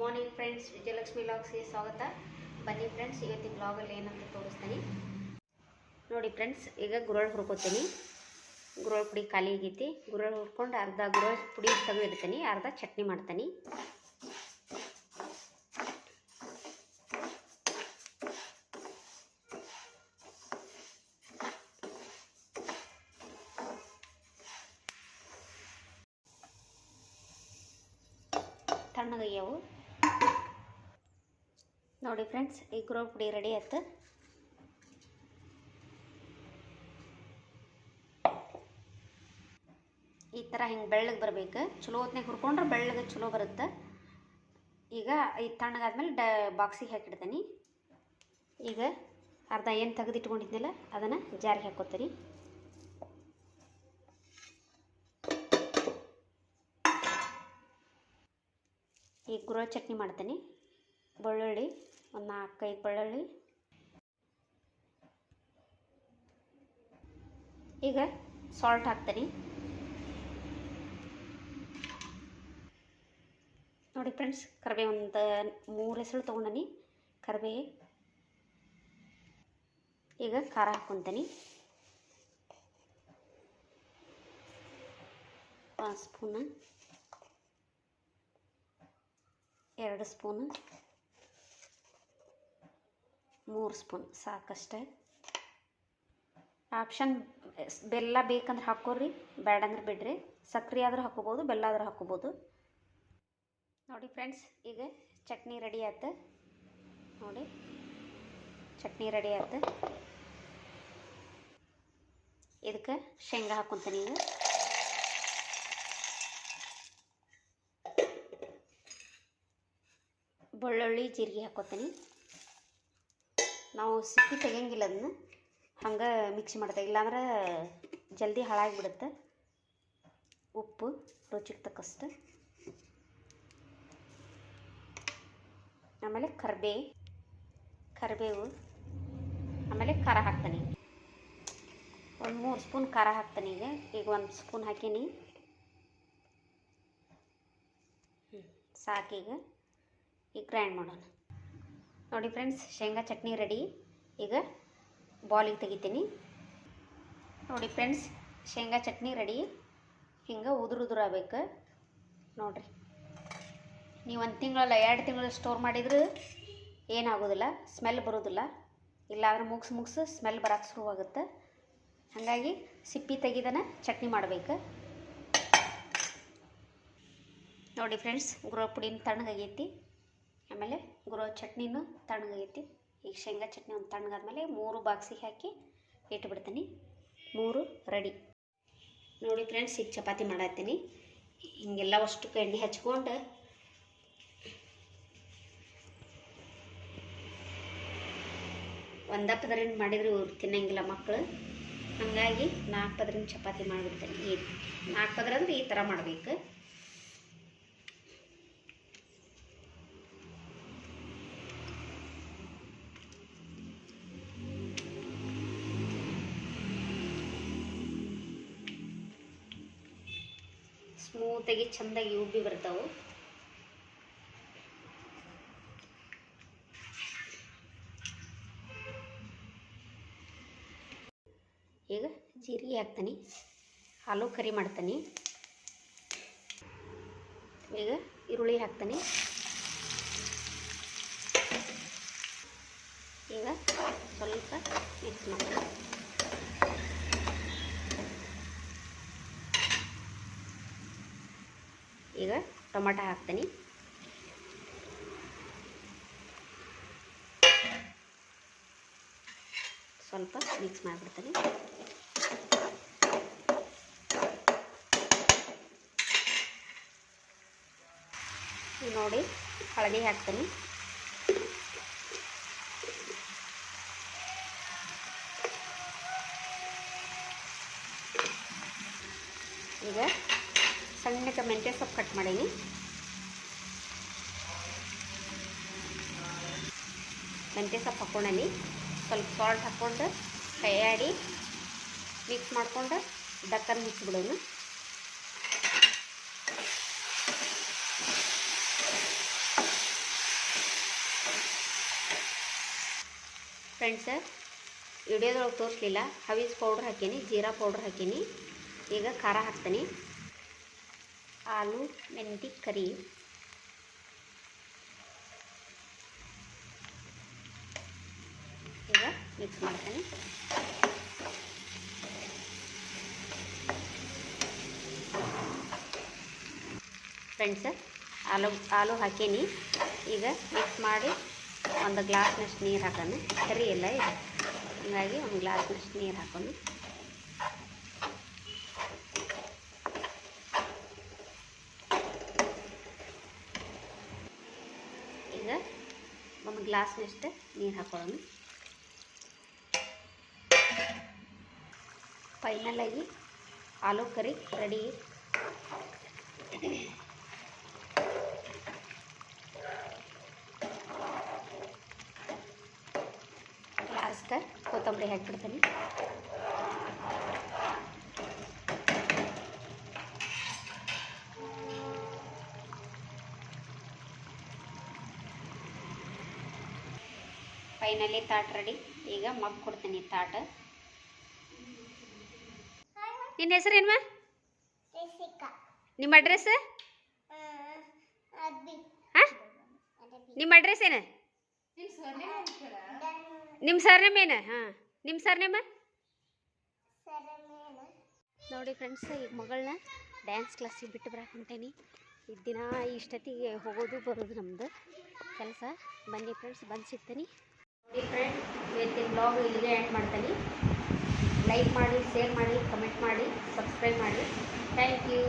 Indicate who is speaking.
Speaker 1: Morning friends, Vijayalakshmi ಲಾಗ್ಸ್ಗೆ ಸ್ವಾಗತ. ಬನ್ನಿ friends, ಇವತ್ತಿನ ಬ್ಲಾಗಲ್ಲಿ ಏನಂತ ತೋರಿಸ್ತೀನಿ. ನೋಡಿ ಫ್ರೆಂಡ್ಸ್, ಈಗ ಗುರಳ್ ಹುರ್ಕೋತೀನಿ. ಗುರಳ್ ಪುಡಿ ಖಾಲಿ ಆಗೈತಿ. ಗುರಳ್ ಹುರ್ಕೊಂಡು ಅರ್ಧ ಗುರಳ್ ಪುಡಿ ತೆಗೆದಿಡ್ತೀನಿ ಅರ್ಧ ಚಟ್ನಿ ಮಾಡ್ತೀನಿ. ತಣ್ಣಗಯ್ಯವು ನೋಡಿ ಫ್ರೆಂಡ್ಸ್, ಈ ಗುರಳ್ ಪುಡಿ ರೆಡಿ ಆಯ್ತು. ಈ ಥರ ಹಿಂಗೆ ಬೆಳ್ಳಗೆ ಬರಬೇಕು. ಚಲೋ ಹೊತ್ನಾಗ ಹುರ್ಕೊಂಡ್ರೆ ಬೆಳ್ಳಗೆ ಚಲೋ ಬರುತ್ತೆ. ಈಗ ಈ ತಣ್ಣಗಾದ್ಮೇಲೆ ಡ ಬಾಕ್ಸಿಗೆ ಹಾಕಿಡ್ತೀನಿ. ಈಗ ಅರ್ಧ ಏನು ತೆಗೆದಿಟ್ಕೊಂಡಿದ್ನಲ್ಲ, ಅದನ್ನು ಜಾರಿಗೆ ಹಾಕೋತೀನಿ ಈಗ ಗ್ರೋ ಚಟ್ನಿ ಮಾಡ್ತೀನಿ. ಬೆಳ್ಳುಳ್ಳಿ, ಒಂದು ನಾಲ್ಕೈದು ಬೆಳ್ಳುಳ್ಳಿ. ಈಗ ಸಾಲ್ಟ್ ಹಾಕ್ತೀನಿ. ನೋಡಿ ಫ್ರೆಂಡ್ಸ್ ಕರಿಬೇ ಒಂದು ಮೂರು ಹೆಸರು ತೊಗೊಂಡನಿ. ಕರಿಬೇ ಈಗ ಖಾರ ಹಾಕ್ಕೊತೀನಿ ಒಂದು ಸ್ಪೂನ್. ಎರಡು ಸ್ಪೂನ್. ಮೂರು ಸ್ಪೂನ್, ಸಾಕಷ್ಟೇ. ಆಪ್ಷನ್ ಬೆಲ್ಲ ಬೇಕಂದ್ರೆ ಹಾಕೋರಿ ಬೇಡಂದ್ರೆ ಬಿಡ್ರಿ. ಸಕ್ಕರೆ ಆದ್ರೆ ಹಾಕೋಬೋದು ಬೆಲ್ಲ ಆದ್ರೆ ಹಾಕೋಬೋದು ನೋಡಿ ಫ್ರೆಂಡ್ಸ್ ಈಗ ಚಟ್ನಿ ರೆಡಿ ಆಯ್ತು. ನೋಡಿ, ಚಟ್ನಿ ರೆಡಿ ಆಯ್ತು. ಇದಕ್ಕೆ ಶೇಂಗಾ ಹಾಕ್ಕೊತೀನಿ ಈಗ. ಬೆಳ್ಳುಳ್ಳಿ, ಜೀರಿಗೆ ಹಾಕ್ಕೊತೀನಿ. ನಾವು ಸಿಪ್ಪಿ ತೆಗಿಯಂಗಿಲ್ಲ ಅದನ್ನ. ಹಂಗೆ ಮಿಕ್ಸ್ ಮಾಡ್ತೇವೆ ಇಲ್ಲಾಂದ್ರೆ ಜಲ್ದಿ ಹಾಳಾಗಿಬಿಡುತ್ತೆ. ಉಪ್ಪು, ರುಚಿಗೆ ತಕ್ಕಷ್ಟು. ಆಮೇಲೆ ಕರ್ಬೇ, ಕರಿಬೇವು, ಆಮೇಲೆ ಖಾರ ಹಾಕ್ತೀನಿ. ಒಂದು ಮೂರು ಸ್ಪೂನ್ ಖಾರ ಹಾಕ್ತೀನಿ ಈಗ. ಈಗ ಒಂದು ಸ್ಪೂನ್ ಹಾಕೀನಿ. ಸಾಕೀಗ ಈಗ. ಗ್ರೈಂಡ್ ಮಾಡೋಣ. ನೋಡಿ ಫ್ರೆಂಡ್ಸ್, ಶೇಂಗಾ ಚಟ್ನಿ ರೆಡಿ ಈಗ ಬಾಲಿಗೆ ತೆಗಿತೀನಿ. ನೋಡಿ ಫ್ರೆಂಡ್ಸ್, ಶೇಂಗಾ ಚಟ್ನಿ ರೆಡಿ ಹಿಂಗೆ ಉದುರು ಉದುರು ಆಗ್ಬೇಕು. ನೋಡಿರಿ. ನೀವು ಒಂದು ತಿಂಗಳಲ್ಲ, ಎರಡು ತಿಂಗಳು ಸ್ಟೋರ್ ಮಾಡಿದ್ರೆ ಏನಾಗೋದಿಲ್ಲ ಸ್ಮೆಲ್ ಬರೋದಿಲ್ಲ. ಇಲ್ಲಾಂದ್ರೆ ಮುಗ್ಸ್ ಮುಗ್ಸ್ ಸ್ಮೆಲ್ ಬರೋಕ್ಕೆ ಶುರುವಾಗುತ್ತೆ ಹಾಗಾಗಿ ಸಿಪ್ಪಿ ತೆಗಿದನ ಚಟ್ನಿ ಮಾಡಬೇಕು. ನೋಡಿ ಫ್ರೆಂಡ್ಸ್ ಗುರೋ ಪುಡಿನ ತಣ್ಣಗಾಗೈತಿ. ಆಮೇಲೆ ಗುರೋ ಚಟ್ನಿನೂ ತಣ್ಣಗಾಗೈತಿ ಈಗ ಶೇಂಗಾ ಚಟ್ನಿ ಒಂದು ತಣ್ಣಗಾದ್ಮೇಲೆ ಮೂರು ಬಾಕ್ಸಿಗೆ ಹಾಕಿ ಇಟ್ಬಿಡ್ತೀನಿ. ಮೂರು ರೆಡಿ. ನೋಡಿ ಫ್ರೆಂಡ್ಸ್, ಈಗ ಚಪಾತಿ ಮಾಡತ್ತೀನಿ. ಹಿಂಗೆಲ್ಲ ಅಷ್ಟು ಎಣ್ಣೆ ಹಚ್ಕೊಂಡು ಒಂದ ಪದರಿಂದ ಮಾಡಿದ್ರೆ ಇವ್ರು ತಿನ್ನಂಗಿಲ್ಲ ಮಕ್ಕಳು ಹಾಗಾಗಿ ನಾಲ್ಕು ಪದರಿಂದ ಚಪಾತಿ ಮಾಡಿಬಿಡ್ತೀನಿ. ಈ ನಾಲ್ಕು ಪದರ ಅಂದ್ರೆ ಈ ಥರ ಮಾಡಬೇಕು. ಸ್ಮೂತಾಗಿ ಚಂದಾಗಿ ಉಬ್ಬಿ ಬರ್ತಾವೆ. ಈಗ ಜೀರಿಗೆ ಹಾಕ್ತೀನಿ, ಹಾಲು ಕರಿ ಮಾಡ್ತೀನಿ. ಈಗ ಈರುಳ್ಳಿ ಹಾಕ್ತೀನಿ. ಈಗ ಸ್ವಲ್ಪ ಮಿಕ್ಸ್ ಮಾಡ್ತೀನಿ. ಈಗ ಟೊಮಾಟೊ ಹಾಕ್ತೀನಿ. ಸ್ವಲ್ಪ ಮಿಕ್ಸ್ ಮಾಡಿಬಿಡ್ತೀನಿ. ನೋಡಿ ಹಳದಿ ಹಾಕ್ತೀನಿ. ಈಗ ಸ್ವಲ್ಪ ಮೆಂತ್ಯ ಸೊಪ್ಪು ಕಟ್ ಮಾಡೀನಿ. ಮೆಂತ್ಯ ಸೊಪ್ಪು ಹಾಕ್ಕೊಂಡೀನಿ ಸ್ವಲ್ಪ ಸಾಲ್ಟ್ ಹಾಕ್ಕೊಂಡು ಕೈಯಾಡಿ ಮಿಕ್ಸ್ ಮಾಡ್ಕೊಂಡು ಡಕ್ಕನ್ ಮುಚ್ಚಿಬಿಡೋನು ಫ್ರೆಂಡ್ಸ್ ವಿಡಿಯೋದೊಳಗೆ ತೋರಿಸ್ಲಿಲ್ಲ. ಹವಿಸ್ ಪೌಡ್ರ್ ಹಾಕೀನಿ, ಜೀರಾ ಪೌಡ್ರ್ ಹಾಕೀನಿ. ಈಗ ಖಾರ ಹಾಕ್ತೀನಿ. ಆಲೂ ಮೆಂತಿ ಕರಿ. ಈಗ ಮಿಕ್ಸ್ ಮಾಡ್ತೀನಿ. ಫ್ರೆಂಡ್ಸ್ ಆಲೂ ಆಲೂ ಹಾಕೀನಿ. ಈಗ ಮಿಕ್ಸ್ ಮಾಡಿ ಒಂದು ಗ್ಲಾಸ್ನಷ್ಟು ನೀರು ಹಾಕೋಣ. ಕರಿ ಎಲ್ಲ ಇದೆ. ಹೀಗಾಗಿ ಒಂದು ಗ್ಲಾಸ್ನಷ್ಟು ನೀರು ಹಾಕೋಣ ಈಗ ಒಂದು ಗ್ಲಾಸ್ನಷ್ಟು ನೀರು ಹಾಕೊಳ್ಳೋಣ ಫೈನಲಾಗಿ ಆಲೂ ಕರಿ ರೆಡಿ ಲಾಸ್ಟ್ ಕೊತ್ತಂಬರಿ ಹಾಕ್ಬಿಡ್ತೀನಿ ಫೈನಲಿ ತಾಟ್ ರೆಡಿ. ಈಗ ಮಗ್ ಕೊಡ್ತೀನಿ ತಾಟ. ನಿನ್ನ ಹೆಸರು
Speaker 2: ಏನ್ಮ?
Speaker 1: ನಿಮ್ಮ ಅಡ್ರೆಸ್ ನಿಮ್ಮ ಅಡ್ರೆಸ್ ಏನು? ನಿಮ್ಮ ಸರ್ನೇಮ್ ಏನು? ಹಾಂ. ನಿಮ್ಮ ಸರ್ನೇಮ
Speaker 2: ನಿಮ್ಮ
Speaker 1: ನೋಡಿ ಫ್ರೆಂಡ್ಸ್ ಈಗ ಮಗಳನ್ನ ಡ್ಯಾನ್ಸ್ ಕ್ಲಾಸಿಗೆ ಬಿಟ್ಟು ಬರಕ್ಕೆ ಹೊಂಟೇನಿ. ದಿನ ಇಷ್ಟೊತ್ತಿಗೆ ಹೋಗೋದು ಬರೋದು ನಮ್ಮದು ಕೆಲಸ. ಬನ್ನಿ ಫ್ರೆಂಡ್ಸ್ ಬಂದು ಸಿಗ್ತೀನಿ. ನೋಡಿ ಫ್ರೆಂಡ್ ಇವತ್ತಿನ ಬ್ಲಾಗ್ ಇಲ್ಲಿಗೆ ಎಂಡ್ ಮಾಡ್ತೀನಿ. ಲೈಕ್ ಮಾಡಿ ಶೇರ್ ಮಾಡಿ ಕಮೆಂಟ್ ಮಾಡಿ ಸಬ್ಸ್ಕ್ರೈಬ್ ಮಾಡಿ. Thank you